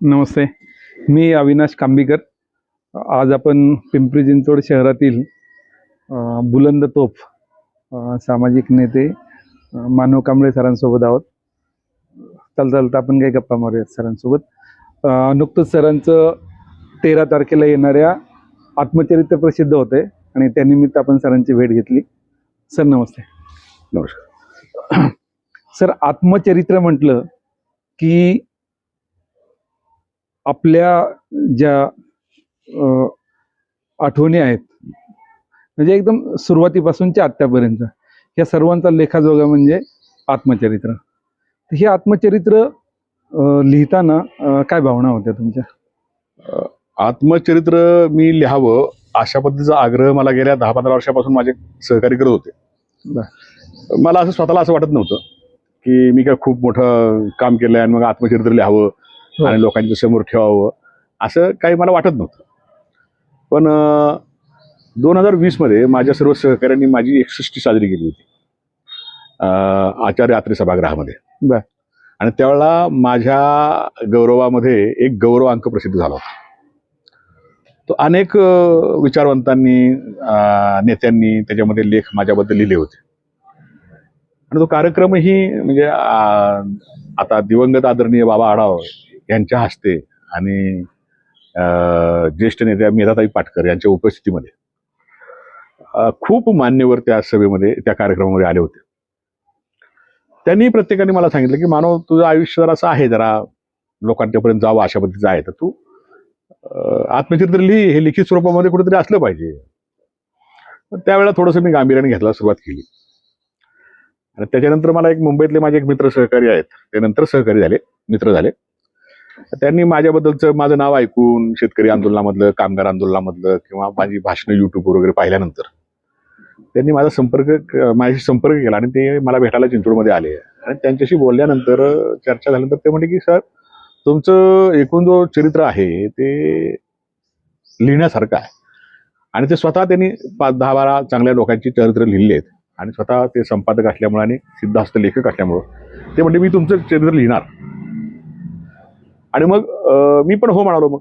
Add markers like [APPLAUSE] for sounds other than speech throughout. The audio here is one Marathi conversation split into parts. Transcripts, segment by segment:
नमस्ते. मी अविनाश कांबीकर. आज आपण पिंपरी चिंचवड शहरातील बुलंद तोफ सामाजिक नेते मानव कांबळे सरांसोबत आहोत. चालता चालता आपण काही गप्पा मारूयात सरांसोबत. नुकतंच सरांचं तेरा तारखेला येणाऱ्या आत्मचरित्र प्रसिद्ध होते आणि त्यानिमित्त आपण सरांची भेट घेतली. सर नमस्ते. नमस्कार. सर आत्मचरित्र म्हटलं की आपल्या ज्या आठवणी आहेत म्हणजे एकदम सुरुवातीपासूनच्या आत्तापर्यंत या सर्वांचा लेखाजोगा म्हणजे आत्मचरित्र. तर हे आत्मचरित्र लिहिताना काय भावना होत्या तुमच्या? आत्मचरित्र मी लिहावं अशा पद्धतीचा आग्रह मला गेल्या दहा पंधरा वर्षापासून माझे सहकारी करत होते. मला असं स्वतःला असं वाटत नव्हतं की मी काय खूप मोठं काम केलंय आणि मग आत्मचरित्र लिहावं. आणि लोकांच्या समोर ठेवावं असं काही मला वाटत नव्हतं. पण दोन हजार वीसमध्ये माझ्या सर्व सहकाऱ्यांनी माझी एकसष्टी साजरी केली होती आचार्य आत्रे सभागृहामध्ये. बर. आणि त्यावेळेला माझ्या गौरवामध्ये एक गौरव अंक प्रसिद्ध झाला होता. तो अनेक विचारवंतांनी नेत्यांनी त्याच्यामध्ये लेख माझ्याबद्दल लिहिले होते. आणि तो कार्यक्रमही म्हणजे आता दिवंगत आदरणीय बाबा आढाव यांच्या हस्ते आणि ज्येष्ठ नेत्या मेधाताई पाटकर यांच्या उपस्थितीमध्ये खूप मान्यवर त्या सभेमध्ये त्या कार्यक्रमामध्ये आले होते. त्यांनी प्रत्येकाने मला सांगितलं की मानव तुझं आयुष्य जरा असं आहे जरा लोकांच्यापर्यंत जावं अशा पद्धतीचं आहे. तर तू आत्मचरित्र लिही हे लिखित स्वरूपामध्ये कुठेतरी असलं पाहिजे. त्यावेळेला थोडंसं मी गांभीर्याने घ्यायला सुरुवात केली. आणि त्याच्यानंतर मला एक मुंबईतले माझे एक मित्र सहकारी आहेत. ते नंतर सहकारी झाले मित्र झाले. त्यांनी माझ्याबद्दलचं माझं नाव ऐकून शेतकरी आंदोलनामधलं कामगार आंदोलनामधलं किंवा माझी भाषणं युट्यूबवर वगैरे पाहिल्यानंतर त्यांनी माझा संपर्क माझ्याशी संपर्क केला आणि ते मला भेटायला चिंचवडमध्ये आले. आणि त्यांच्याशी बोलल्यानंतर चर्चा झाल्यानंतर ते म्हणले की सर तुमचं एकूण जो चरित्र आहे ते लिहिण्यासारखं आहे. आणि ते स्वतः त्यांनी पाच दहा बारा चांगल्या लोकांची चरित्र लिहिली आहेत आणि स्वतः ते संपादक असल्यामुळे आणि सिद्धास्त लेखक असल्यामुळं ते म्हणजे मी तुमचं चरित्र लिहिणार. आणि मग मी पण हो म्हणालो मग.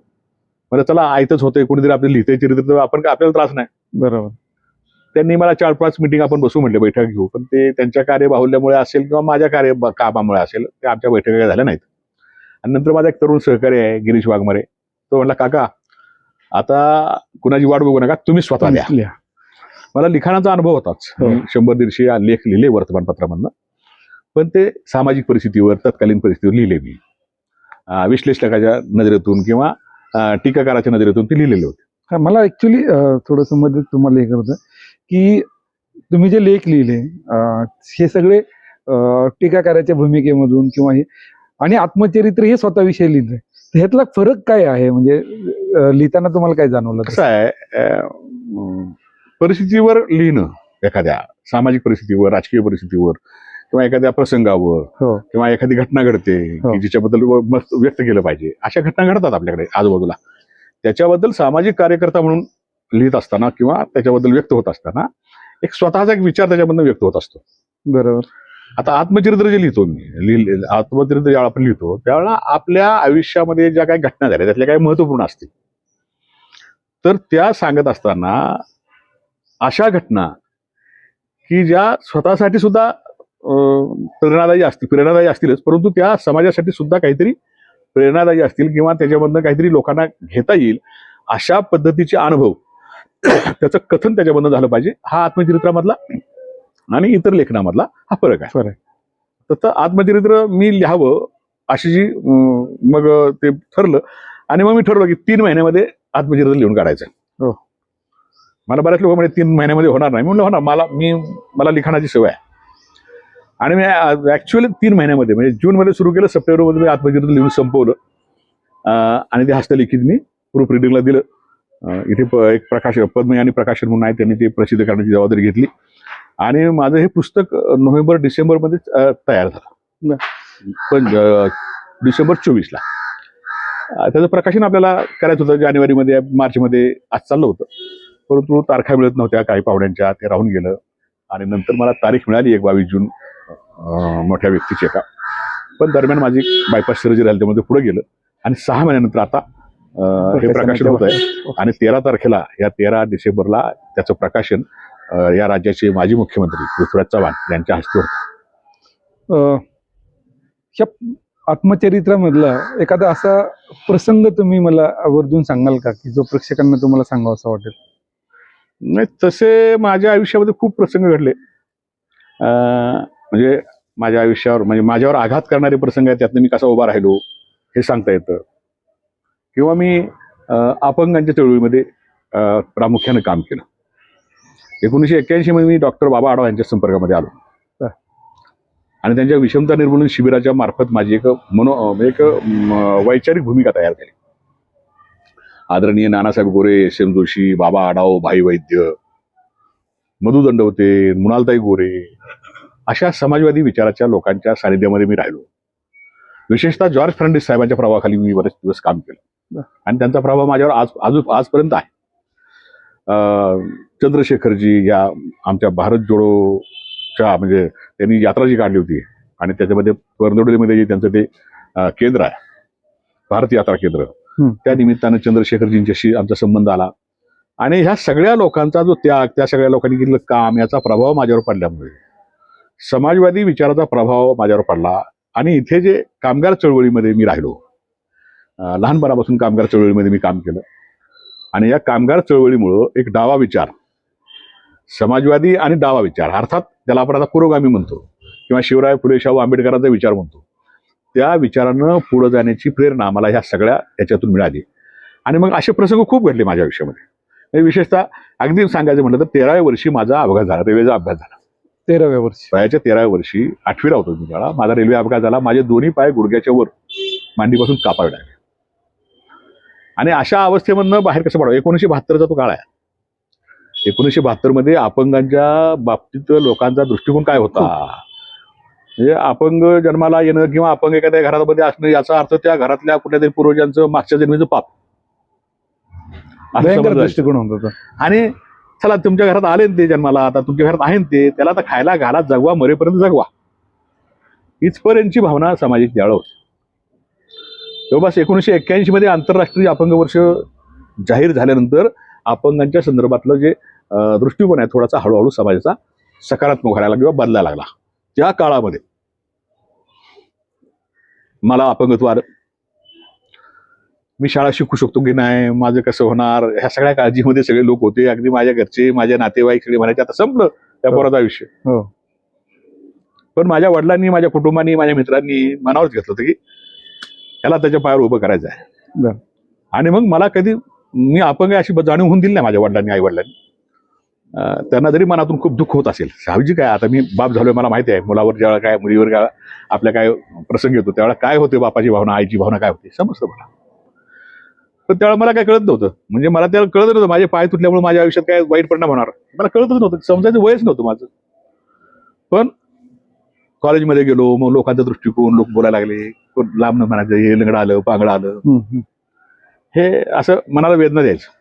मला चला आयतच होतंय कोणीतरी आपलं लिहितंय चरित्र तर आपण काय आपल्याला त्रास नाही. बरोबर. त्यांनी मला चार पाच मिटिंग आपण बसू म्हटले बैठक घेऊ. पण ते त्यांच्या कार्यबाहुल्यामुळे असेल किंवा माझ्या कार्य कामामुळे असेल ते आमच्या बैठका झाल्या नाहीत. आणि नंतर माझा एक तरुण सहकारी आहे गिरीश वाघमारे. तो म्हणला काका आता कुणाची वाट बघू नका तुम्ही स्वतः लिहा. मला लिखाणाचा अनुभव होताच. हो. शंभर दीडशे लेख लिहिले वर्तमानपत्रामधनं. पण ते सामाजिक परिस्थितीवर तत्कालीन परिस्थितीवर लिहिले मी. विश्लेषकाच्या नजरेतून किंवा टीकाकाराच्या नजरेतून ते लिहिलेले होते. हा, मला ऍक्च्युली थोडस मदत तुम्हाला हे करतं की तुम्ही जे लेख लिहिले हे सगळे टीकाकाराच्या भूमिकेमधून किंवा हे आणि आत्मचरित्र हे स्वतःविषयी लिहिलंय तर ह्यातला फरक काय आहे? म्हणजे लिहिताना तुम्हाला काय जाणवलं? कसं आहे परिस्थितीवर लिहिणं एखाद्या सामाजिक परिस्थितीवर राजकीय परिस्थितीवर किंवा एखाद्या प्रसंगावर हो. किंवा एखादी घटना घडते हो. की जिच्याबद्दल मस्त व्यक्त केलं पाहिजे अशा घटना घडतात आपल्याकडे आजूबाजूला. त्याच्याबद्दल सामाजिक कार्यकर्ता म्हणून लिहित असताना किंवा त्याच्याबद्दल व्यक्त होत असताना एक स्वतःचा एक विचार त्याच्यामधून व्यक्त होत असतो. बरोबर. आता आत्मचरित्र जे लिहितो मी लिहिले आत्मचरित्र ज्यावेळेला आपण लिहितो त्यावेळेला आपल्या आयुष्यामध्ये ज्या काही घटना झाल्या त्यातल्या काही महत्त्वपूर्ण असतील. तर त्या सांगत असताना अशा घटना की ज्या स्वतःसाठी सुद्धा प्रेरणादायी असतील प्रेरणादायी असतीलच परंतु त्या समाजासाठी सुद्धा काहीतरी प्रेरणादायी असतील किंवा त्याच्यामधनं काहीतरी लोकांना घेता येईल अशा पद्धतीचे अनुभव. त्याचं कथन त्याच्यामधनं झालं पाहिजे. हा आत्मचरित्रामधला आणि इतर लेखनामधला हा फरक आहे. फरक. तसं आत्मचरित्र मी लिहावं अशी जी मग ते ठरलं आणि मग मी ठरवलं की तीन महिन्यामध्ये आत्मचरित्र लिहून काढायचं. हो. मला बऱ्याच लोक म्हणजे तीन महिन्यामध्ये होणार नाही. म्हणलं होणार मला मी मला लिखाणाची सवय आहे. आणि मी ऍक्च्युअली तीन महिन्यामध्ये म्हणजे जूनमध्ये सुरू केलं सप्टेंबरमध्ये मी आत्मचरित्र लिहून संपवलं. आणि ते हस्तलिखित मी प्रूफ रिडिंगला दिलं. इथे प- एक प्रकाश पद्मयानी प्रकाशन म्हणून आहे त्यांनी ते प्रसिद्ध करण्याची जबाबदारी घेतली. आणि माझं हे पुस्तक नोव्हेंबर डिसेंबरमध्ये अं, तयार झालं. पण डिसेंबर चोवीसला. त्याचं प्रकाशन आपल्याला करायचं होतं जानेवारीमध्ये मार्चमध्ये आज चाललं होतं. परंतु तारखा मिळत नव्हत्या काही पाहुण्यांच्या ते राहून गेलं. आणि नंतर मला तारीख मिळाली एक बावीस जून. मोठ्या व्यक्तीची एका पण दरम्यान माझी बायपास सर्जरी झाली त्यामध्ये पुढे गेलं. आणि सहा महिन्यानंतर आता हे प्रकाशन होत आहे आणि तेरा तारखेला या तेरा डिसेंबरला त्याचं प्रकाशन या राज्याचे माजी मुख्यमंत्री पृथ्वीराज चव्हाण यांच्या हस्ते होतं. अ, ह्या आत्मचरित्रामधला एखादा असा प्रसंग तुम्ही मला आवर्जून सांगाल का? की जो प्रेक्षकांना तुम्हाला सांगावा असं वाटेल. नाही तसे माझ्या आयुष्यामध्ये खूप प्रसंग घडले. अं, म्हणजे माझ्या आयुष्यावर म्हणजे माझ्यावर आघात करणारे प्रसंग आहेत त्यातनं मी कसा उभा राहिलो हे सांगता येतं. किंवा मी अपंगांच्या चळवळीमध्ये प्रामुख्यानं काम केलं. एकोणीसशे एक्क्याऐंशी मध्ये मी डॉक्टर बाबा आढाव यांच्या संपर्कामध्ये आलो. आणि त्यांच्या विषमता निर्मूलन शिबिराच्या मार्फत माझी एक मनो एक वैचारिक भूमिका तयार झाली. आदरणीय नानासाहेब गोरे एस एम जोशी बाबा आडाव भाई वैद्य मधु दंडवते मृणालताई गोरे अशा समाजवादी विचाराच्या लोकांच्या सानिध्यामध्ये मी राहिलो. विशेषतः जॉर्ज फर्नांडिस साहेबांच्या प्रभावाखाली मी बरेच दिवस काम केलं. आणि त्यांचा प्रभाव माझ्यावर आज अजून आजपर्यंत आहे. चंद्रशेखरजी या आमच्या भारत जोडोच्या म्हणजे त्यांनी यात्रा जी काढली होती आणि त्याच्यामध्ये परनोडलीमध्ये जे त्यांचं ते केंद्र आहे. भारत यात्रा केंद्र. त्या निमित्तानं चंद्रशेखरजींच्याशी आमचा संबंध आला. आणि ह्या सगळ्या लोकांचा जो त्याग त्या सगळ्या लोकांनी केलेलं काम याचा प्रभाव माझ्यावर पडल्यामुळे. समाजवादी विचाराचा प्रभाव माझ्यावर पडला आणि इथे जे कामगार चळवळीमध्ये मी राहिलो लहानपणापासून कामगार चळवळीमध्ये मी काम केलं. आणि या कामगार चळवळीमुळं एक डावा विचार समाजवादी आणि डावा विचार अर्थात त्याला आपण आता पुरोगामी म्हणतो किंवा शिवराय फुले शाहू आंबेडकरांचा विचार म्हणतो त्या विचारानं पुढं जाण्याची प्रेरणा मला ह्या सगळ्या याच्यातून मिळाली. आणि मग असे प्रसंग खूप घडले माझ्या आयुष्यामध्ये. म्हणजे विशेषतः अगदी सांगायचं म्हटलं तर तेराव्या वर्षी माझा अपघात झाला रेल्वेचा अभ्यास झाला. तेराव्या वर्षी. वयाच्या तेराव्या वर्षी आठवीला होतो मी त्याला माझा रेल्वे अपघात झाला. माझे दोन्ही पाय गुडघ्याच्या वर मांडीपासून कापावे लागले. आणि अशा अवस्थेमधनं बाहेर कसं पडावं? एकोणीसशे बहात्तरचा तो काळ आहे. एकोणीसशे बहात्तरमध्ये अपंगांच्या बाबतीत लोकांचा दृष्टिकोन काय होता? म्हणजे अपंग जन्माला येणं किंवा अपंग एखाद्या घरामध्ये असणं याचा अर्थ त्या घरातल्या कुठल्या तरी पूर्वजांचं मागच्या जन्मीचं पाप. दृष्टिकोन होता. आणि चला तुमच्या घरात आले ते जन्माला आता तुमच्या घरात आहे ते त्याला आता खायला घाला जगवा मरेपर्यंत जगवा. इथपर्यंतची भावना सामाजिक जाळव होती. जवळपास एकोणीसशे एक्क्याऐंशी मध्ये आंतरराष्ट्रीय अपंग वर्ष जाहीर झाल्यानंतर अपंगांच्या संदर्भातलं जे दृष्टिकोन आहे थोडासा हळूहळू समाजाचा सकारात्मक व्हायला किंवा बदलायला लागला. त्या काळामध्ये मला अपंगत्व आलं. मी शाळा शिकू शकतो की नाही? माझं कसं होणार? ह्या सगळ्या काळजीमध्ये सगळे लोक होते. अगदी माझ्या घरचे माझे नातेवाईक सगळे म्हणायचे आता संपलं त्या हो. पोराचं आयुष्य. हो. पण माझ्या वडिलांनी माझ्या कुटुंबानी माझ्या मित्रांनी मनावरच घेतलं होतं की त्याला त्याच्या पायावर उभं करायचं आहे. आणि मग मला कधी मी अपंग अशी जाणीव होऊन दिली नाही माझ्या वडिलांनी आई वडिलांनी त्यांना जरी मनातून खूप दुःख होत असेल साहजिक आहे आता मी बाप झालोय मला माहिती आहे मुलावर ज्यावेळेला काय मुलीवर काय आपल्या काय प्रसंग येतो त्यावेळेला काय होते बापाची भावना आईची भावना काय होती समजतं मला. पण त्यावेळेला मला काय कळत नव्हतं. म्हणजे मला त्याला कळत नव्हतं माझे पाय तुटल्यामुळे माझ्या आयुष्यात काय वाईट परिणाम होणार. मला कळतच नव्हतं समजायचं वयच नव्हतं माझं. पण कॉलेजमध्ये गेलो मग लोकांचा दृष्टिकोन लोक बोलायला लागले कोण लांब म्हणायचं हे लंगडं आलं पांगडं आलं. हे असं मनाला वेदना द्यायचं.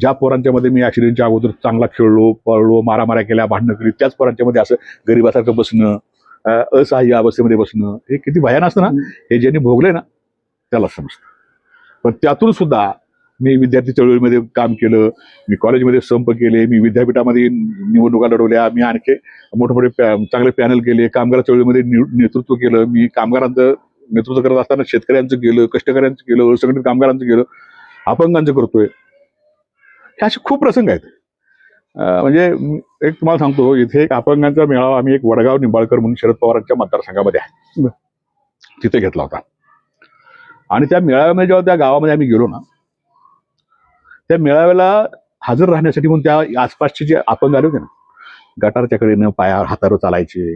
ज्या पोरांच्या मध्ये मी ऍक्सिडेंटच्या अगोदर चांगला खेळलो पळलो मारामाऱ्या केल्या भांडणं केली त्याच पोरांच्या मध्ये असं गरिबासारखं बसणं असहाय्य अवस्थेमध्ये बसणं हे किती भयान असतं ना? हे ज्यांनी भोगले ना त्याला समजतं. पण त्यातून सुद्धा मी विद्यार्थी चळवळीमध्ये काम केलं मी कॉलेजमध्ये संप केले मी विद्यापीठामध्ये निवडणुका लढवल्या मी आणखी मोठे मोठे पॅ- चांगले पॅनल केले कामगार चळवळीमध्ये नेतृत्व केलं मी कामगारांचं नेतृत्व करत असताना शेतकऱ्यांचं केलं कष्टकऱ्यांचं केलं असंघटित कामगारांचं केलं अपंगांचं करतोय. हे असे खूप प्रसंग आहेत. म्हणजे मी एक तुम्हाला सांगतो इथे एक अपंगांचा मेळावा आम्ही एक वडगाव निंबाळकर म्हणून शरद पवारांच्या मतदारसंघामध्ये आहे. तिथे घेतला होता. आणि त्या मेळाव्यामध्ये जेव्हा त्या गावामध्ये आम्ही गेलो ना त्या मेळाव्याला हजर राहण्यासाठी म्हणून त्या आसपासचे जे अपंग आले होते ना गटारच्या कडेनं पायावर हातावर चालायचे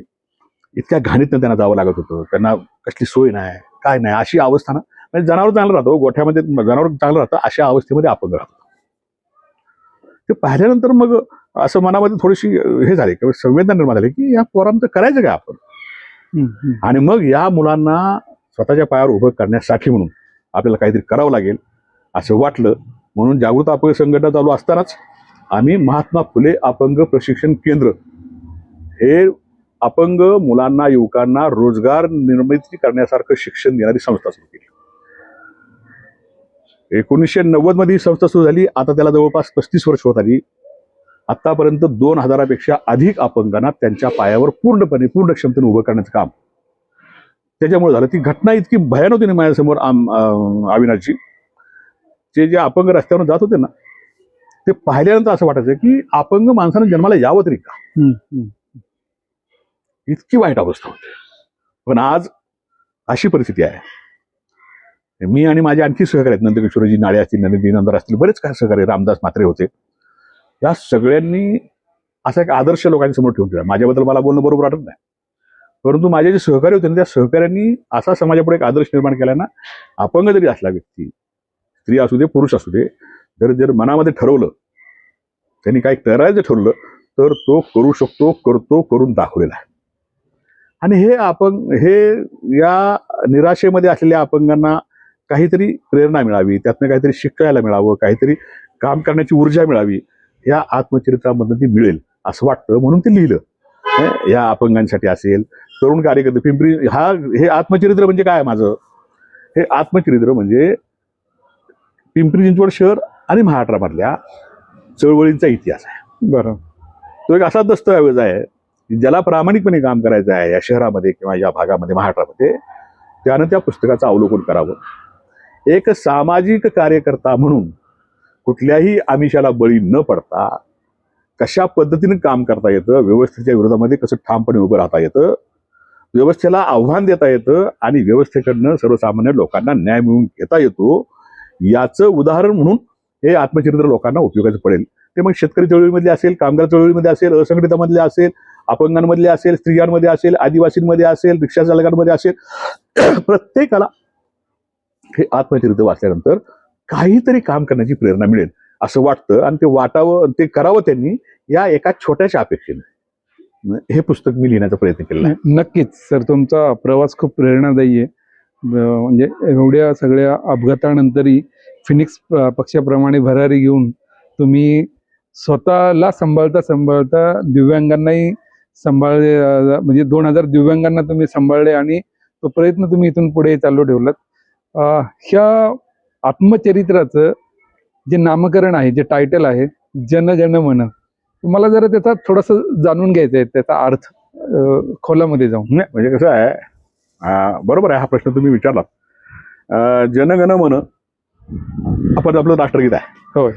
इतक्या घाणीतनं त्यांना जावं लागत होतं. त्यांना कसली सोय नाही काय नाही अशी अवस्था ना. म्हणजे जनावर चांगलं राहतो गोठ्यामध्ये जनावर चांगलं राहतं अशा अवस्थेमध्ये अपंग राहतो ते पाहिल्यानंतर मग असं मनामध्ये थोडीशी हे झाली किंवा संवेदना निर्माण झाली की या पोरांचं करायचं काय आपण. आणि मग या मुलांना स्वतःच्या पायावर उभं करण्यासाठी म्हणून आपल्याला काहीतरी करावं लागेल असं वाटलं. म्हणून जागृत अपंग संघटना चालू असतानाच आम्ही महात्मा फुले अपंग प्रशिक्षण केंद्र हे अपंग मुलांना युवकांना रोजगार निर्मिती करण्यासारखं शिक्षण देणारी संस्था सुरू केली. एकोणीसशे नव्वदमध्ये ही संस्था सुरू झाली. आता त्याला जवळपास पस्तीस वर्ष होत आली. आत्तापर्यंत दोन हजारापेक्षा अधिक अपंगांना त्यांच्या पायावर पूर्णपणे पूर्ण क्षमतेने उभं करण्याचं काम त्याच्यामुळे झालं. ती घटना इतकी भयानक होती ना माझ्यासमोर आम अविनाशची जे जे अपंग रस्त्यावर जात होते ना ते पाहिल्यानंतर असं वाटायचं की अपंग माणसानं जन्माला यावं तरी का. इतकी वाईट अवस्था होती. पण आज अशी परिस्थिती आहे. मी आणि माझे आणखी सहकारी आहेत. नंदकिशोरजी नाळे असतील नंदी नंदर असतील बरेच काही सहकारी रामदास मात्रे होते. या सगळ्यांनी असा एक आदर्श लोकांच्या समोर ठेवून ठेवला माझ्याबद्दल मला बोलणं बरोबर वाटत नाही. परंतु माझे जे सहकारी होते ना त्या सहकाऱ्यांनी असा समाजापुढे एक आदर्श निर्माण केला ना अपंग जरी असला व्यक्ती स्त्री असू दे पुरुष असू दे जर जर मनामध्ये ठरवलं त्यांनी काय करायचं ठरवलं तर तो करू शकतो करतो करून दाखवलेला आहे. आणि हे अपंग हे या निराशेमध्ये असलेल्या अपंगांना काहीतरी प्रेरणा मिळावी त्यातनं काहीतरी शिकायला मिळावं काहीतरी काम करण्याची ऊर्जा मिळावी या आत्मचरित्रामधनं ती मिळेल असं वाटतं म्हणून ते लिहिलं. या अपंगांसाठी असेल तरुण कार्यकर्ते पिंपरी हा हे आत्मचरित्र म्हणजे काय माझं? हे आत्मचरित्र म्हणजे पिंपरी चिंचवड शहर आणि महाराष्ट्रामधल्या चळवळींचा इतिहास आहे. बरं. तो एक असा दस्तऐवज आहे की ज्याला प्रामाणिकपणे काम करायचं आहे या शहरामध्ये किंवा या भागामध्ये महाराष्ट्रामध्ये त्यानं त्या पुस्तकाचं अवलोकन करावं. एक सामाजिक कार्यकर्ता म्हणून कुठल्याही आमिषाला बळी न पडता कशा पद्धतीने काम करता येतं व्यवस्थेच्या विरोधामध्ये कसं ठामपणे उभं राहता येतं व्यवस्थेला आव्हान देता येतं आणि व्यवस्थेकडनं सर्वसामान्य लोकांना न्याय मिळवून घेता येतो. याचं उदाहरण म्हणून हे आत्मचरित्र लोकांना उपयोगाचं पडेल. ते मग शेतकरी चळवळीमधले असेल कामगार चळवळीमध्ये असेल असंघटितामधले असेल अपंगांमधले असेल स्त्रियांमध्ये असेल आदिवासींमध्ये असेल रिक्षा चालकांमध्ये असेल [CLEARS THROAT] प्रत्येकाला हे आत्मचरित्र वाचल्यानंतर काहीतरी काम करण्याची प्रेरणा मिळेल असं वाटतं. आणि ते वाटावं आणि ते करावं त्यांनी या एका छोट्याशा अपेक्षेने. हे पुस्तक मी लिहिण्याचा प्रयत्न केला नाही, नक्कीच सर तुमचा प्रवास खूप प्रेरणादायी आहे. म्हणजे एवढ्या सगळ्या अपघातानंतरही फिनिक्स पक्षाप्रमाणे भरारी घेऊन तुम्ही स्वतःला सांभाळता सांभाळता दिव्यांगांनाही सांभाळले म्हणजे दोन हजार दिव्यांगांना तुम्ही सांभाळले आणि तो प्रयत्न तुम्ही इथून पुढे चालू ठेवलात. ह्या आत्मचरित्राचं जे नामकरण आहे जे टायटल आहे जन मन. तुम्हाला जरा त्याचा थोडस जाणून घ्यायचं आहे त्याचा अर्थ खोलामध्ये जाऊन. नाही म्हणजे कसं आहे बरोबर आहे हा प्रश्न तुम्ही विचारलात. अं, जनगण मन आपण आपलं राष्ट्रगीत आहे. होय.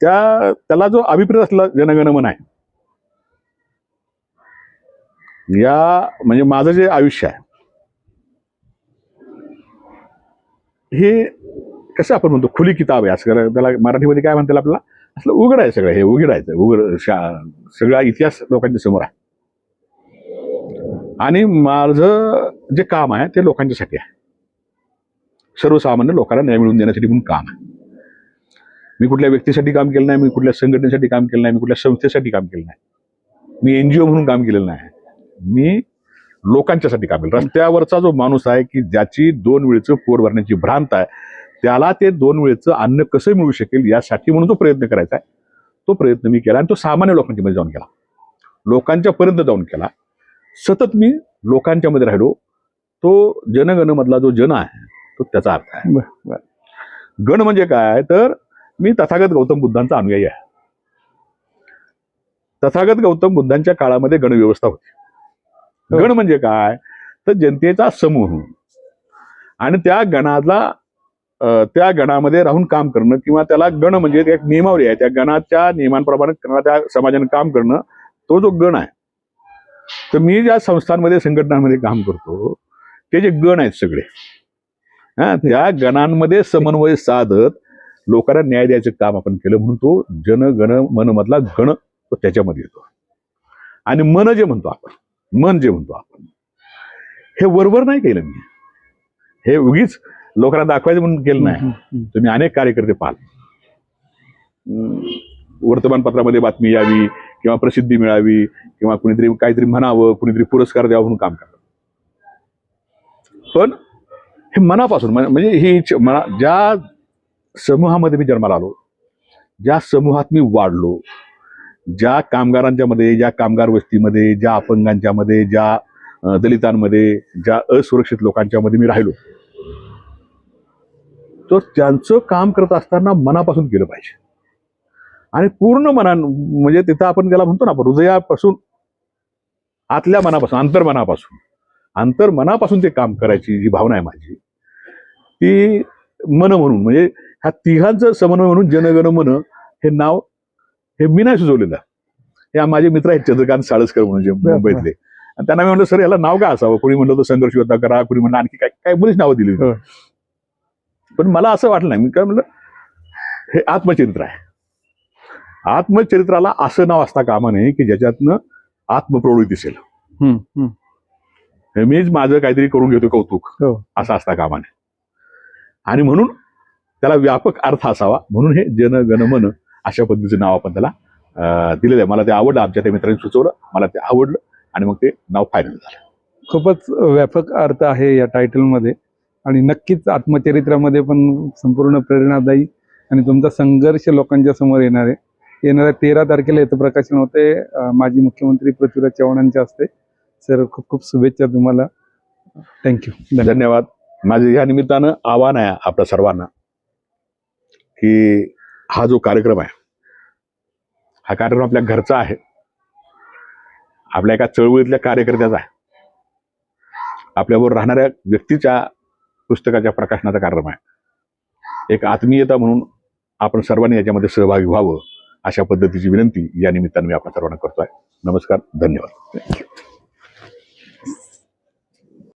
त्या त्याला जो अभिप्रेत असला जनगण मन आहे. या म्हणजे माझं जे आयुष्य आहे हे कसं आपण म्हणतो खुली किताब आहे असं. त्याला मराठीमध्ये काय म्हणतात आपल्याला? असलं उघड आहे सगळं हे उघडायचं उघड शा- सगळा इतिहास लोकांच्या समोर आहे. आणि माझं जे काम आहे ते लोकांच्यासाठी आहे. सर्वसामान्य लोकांना न्याय मिळवून देण्यासाठी म्हणून काम आहे. मी कुठल्या व्यक्तीसाठी काम केलं नाही मी कुठल्या संघटनेसाठी काम केलं नाही मी कुठल्या संस्थेसाठी काम केलं नाही. मी एनजीओ म्हणून काम केलेलं नाही. मी लोकांच्यासाठी काम केलं. रस्त्यावरचा जो माणूस आहे की ज्याची दोन वेळचं पोट भरण्याची भ्रांत आहे त्याला ते दोन वेळचं अन्न कसं मिळू शकेल यासाठी म्हणून तो प्रयत्न करायचा आहे. तो प्रयत्न मी केला आणि तो सामान्य लोकांच्या मध्ये जाऊन केला लोकांच्या पर्यंत जाऊन केला सतत मी लोकांच्या मध्ये राहिलो. तो जनगण मधला जो जन आहे तो त्याचा अर्थ आहे. गण म्हणजे काय? तर मी तथागत गौतम बुद्धांचा अनुयायी आहे. तथागत गौतम बुद्धांच्या काळामध्ये गणव्यवस्था होती. गण म्हणजे काय? तर जनतेचा समूह. आणि त्या गणाला त्या गणामध्ये राहून काम करणं किंवा त्याला गण म्हणजे एक नियमावली आहे. त्या गणाच्या नियमांप्रमाणे त्या समाजाने काम करणं तो जो गण आहे तर मी ज्या संस्थांमध्ये संघटनांमध्ये काम करतो ते जे गण आहेत सगळे हा त्या गणांमध्ये समन्वय साधत लोकांना न्याय द्यायचं काम आपण केलं म्हणून तो जन गण मन मधला गण तो त्याच्यामध्ये येतो. आणि मन जे म्हणतो आपण मन जे म्हणतो आपण हे वरवर नाही केलं मी. हे उगीच लोकांना दाखवायचं म्हणून केलं नाही. तुम्ही अनेक कार्यकर्ते पाहाल. वर्तमानपत्रामध्ये बातमी यावी किंवा प्रसिद्धी मिळावी किंवा कुणीतरी काहीतरी म्हणावं कुणीतरी पुरस्कार द्यावा म्हणून काम करतात. पण हे मनापासून म्हण- म्हणजे ही मना ज्या समूहामध्ये मी जन्माला आलो ज्या समूहात मी वाढलो ज्या कामगारांच्या मध्ये ज्या कामगार वस्तीमध्ये ज्या अपंगांच्या मध्ये ज्या दलितांमध्ये ज्या असुरक्षित लोकांच्या मध्ये मी राहिलो तर त्यांचं काम करत असताना मनापासून केलं पाहिजे. आणि पूर्ण मनान म्हणजे तिथं आपण त्याला म्हणतो ना आपण हृदयापासून आतल्या मनापासून अंतर्मनापासून अंतर्मनापासून ते काम करायची जी भावना आहे माझी ती मन म्हणून म्हणजे ह्या तिघांचं समन्वय म्हणून जनगण मन हे नाव हे मी नाही सुचवलेलं. हे माझे मित्र आहेत चंद्रकांत साळसकर म्हणून जे. मुंबईतले. आणि त्यांना मी म्हणलं सर याला नाव काय असावं? कोणी म्हणलं तर संघर्ष योद्धा करा. कोणी म्हणलं आणखी काय काय बरीच नावं दिली. होती. पण मला असं वाटलं नाही. मी काय म्हणलं हे आत्मचरित्र आहे. आत्मचरित्राला असं नाव असता कामा नये की ज्याच्यातनं आत्मप्रवृत्ती दिसेल. हम्म, हम्म. हे मीच माझं काहीतरी करून घेतो कौतुक. हो. असं असता कामा नये. आणि म्हणून त्याला व्यापक अर्थ असावा. म्हणून हे जन गण मन अशा पद्धतीचं नाव आपण त्याला दिलेलं आहे. मला ते आवडलं. आमच्या त्या मित्रांनी सुचवलं. मला ते आवडलं. आणि मग ते नाव फायनल झालं. खूपच व्यापक अर्थ आहे या टायटलमध्ये आणि नक्कीच आत्मचरित्रामध्ये पण संपूर्ण प्रेरणादायी आणि तुमचा संघर्ष लोकांच्या समोर येणार आहे. येणाऱ्या तेरा तारखेला येतं प्रकाशन होते माजी मुख्यमंत्री पृथ्वीराज चव्हाणांच्या हस्ते. सर खूप खूप शुभेच्छा तुम्हाला. थँक्यू धन्यवाद. माझे या निमित्तानं आव्हान आहे आपल्या सर्वांना की हा जो कार्यक्रम आहे हा कार्यक्रम आपल्या घरचा आहे. आपल्या एका चळवळीतल्या कार्यकर्त्याचा आहे. आपल्याबरोबर राहणाऱ्या व्यक्तीच्या पुस्तकाच्या प्रकाशनाचा कार्यक्रम आहे. एक आत्मीयता म्हणून आपण सर्वांनी याच्यामध्ये सहभागी व्हावं अशा पद्धतीची विनंती या निमित्तानं मी आपल्या सर्वांना करतोय. नमस्कार धन्यवाद.